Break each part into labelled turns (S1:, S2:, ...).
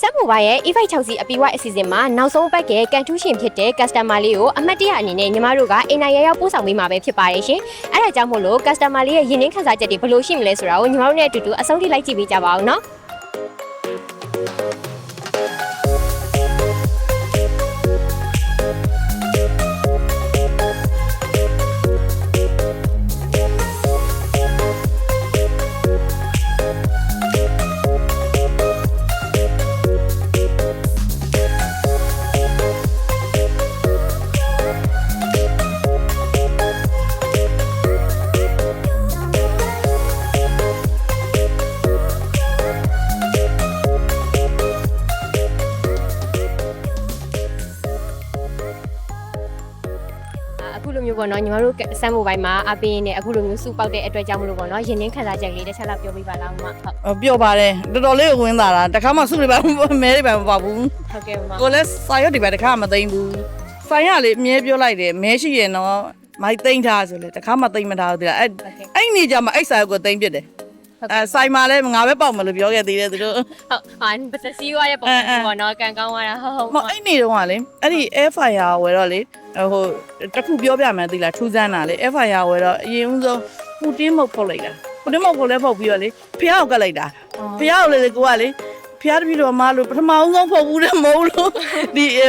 S1: စက်မိုဘိုင်းရဲ့ E5 6စီအပီဝိုက်အစီအစဉ်မှာနောက်ဆုံးပတ်ကကန်ထူးရှင်ဖြစ်တဲ့ customer လေးကိုအမှတ်တရအနေနဲ့ညီမတို့ကအိမ်နိုင်ရရောက်ပို့ဆောင်ပေးမှာပဲဖြစ်ပါတယ်ရှင်။အဲ့ဒါကြောင့်မို့လို့ customer လေးရဲ့ရင်းနှင်းခံစားချက်တွေဘယ်လိုရှိမလဲဆိုတာကိုညီမတို့နဲ့အတူတူအဆုံးထိလိုက်ကြည့်ပေးကြပါအောင်နော် အခုလိုမျိုးပေါ့နော်ညီမတို့စမ်းမိုဘိုင်းမှာအပင်းနဲ့အခုလိုမျိုးစူပေါက်တဲ့အတွက်ကြောင့်မလို့ပေါ့နော်ရင်းနှင်းခံစားချက်လေးတစ်ချက်လောက်ပြောပြပါလားအမဟုတ်
S2: အော်ပြောပါတယ်တော်တော်လေးကိုဝင်လာတာတခါမှစုတွေပါမဲတွေပါမပေါ့ဘူး
S1: ဟုတ်ကဲ့ပါ
S2: ကိုလည်းစာရွက်တွေပါတခါမှမသိမ့်ဘူးဆိုင်ရလေအမြဲပြောလိုက်တယ်မဲရှိရင်တော့မိုက်သိမ့်ထားဆိုလေတခါမှသိမ့်မထားဘူးတိလားအဲ့အဲ့နေကြမှာအဲ့ဆိုင်ကိုသိမ့်ပြစ်တယ်အဲဆိုင်မှာလည်းငါပဲပေါက်မလို့ပြောခဲ့သေးတယ်သူတို့
S1: ဟုတ်ဟာပစစီးသွားတဲ့ပုံစံပေါ့နော်ကန်ကောင်းသွားတာဟုတ်ဟုတ်
S2: မဟုတ်အဲ့နေတော့ကလေအဲ့ဒီ air fire ဝယ်တော့လေ ဟိုတခုပြောပြမယ်သိလားထူးဆန်းတာလေ air fire ဝယ်တော့အရင်ဦးဆုံးပူတင်းမုတ်ဖုတ်လိုက်တာပူတင်းမုတ်ကိုလည်းဖုတ်ပြီးတော့လေဖျားကိုကတ်လိုက်တာဖះကိုလေကိုကလေဖះတပြီတော့မလို့ပထမအောင်ဆုံးဖုတ်ဘူးတဲ့မဟုတ်လို့ဒီအဲ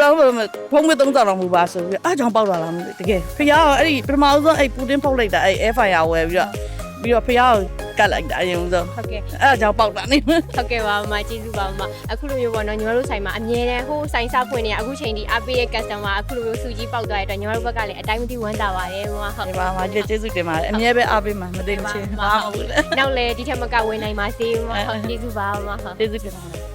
S2: တော့ဖုံးမသုံးတော့မူပါဆိုပြီးအားကြောင့်ပေါက်လာလားမသိတကယ်ဖះကအဲ့ဒီပထမအောင်ဆုံးအဲ့ပူတင်ဖုတ်လိုက်တာအဲ့ air fire ဝယ်ပြီးတော့ပြီးတော့ဖះကို ကတ်လိုက်တာအရင်ဆုံး
S1: ဟုတ်ကဲ့
S2: အဲ့ကြောင့်ပေါက်တာနေ
S1: ဟုတ်ကဲ့ပါမကျေးဇူးပါမအခုလိုမျိုးပေါ့နော်ညီမတို့ဆိုင်မှာအမြဲတမ်းဟိုဆိုင်စားဖွင့်နေအခုချိန်ဒီအပေးရဲ့ customer အခုလိုမျိုးစူကြီးပေါက်သွားတဲ့အတွက်ညီမတို့ဘက်ကလည်းအတိုင်းမသိဝမ်းသာပါတယ်မဟုတ်
S2: ဒီမှာမှာကျေးဇူးတင်ပါတယ်အမြဲပဲအားပေးမှာမသိမချင်းဘာမှမဟုတ်ဘူးလေ
S1: နောက်လည်းဒီထက်မကဝင်နိုင်ပါစေမဟုတ်ကျေးဇူးပါမဟုတ်
S2: ကျေးဇူးတင်ပါတယ်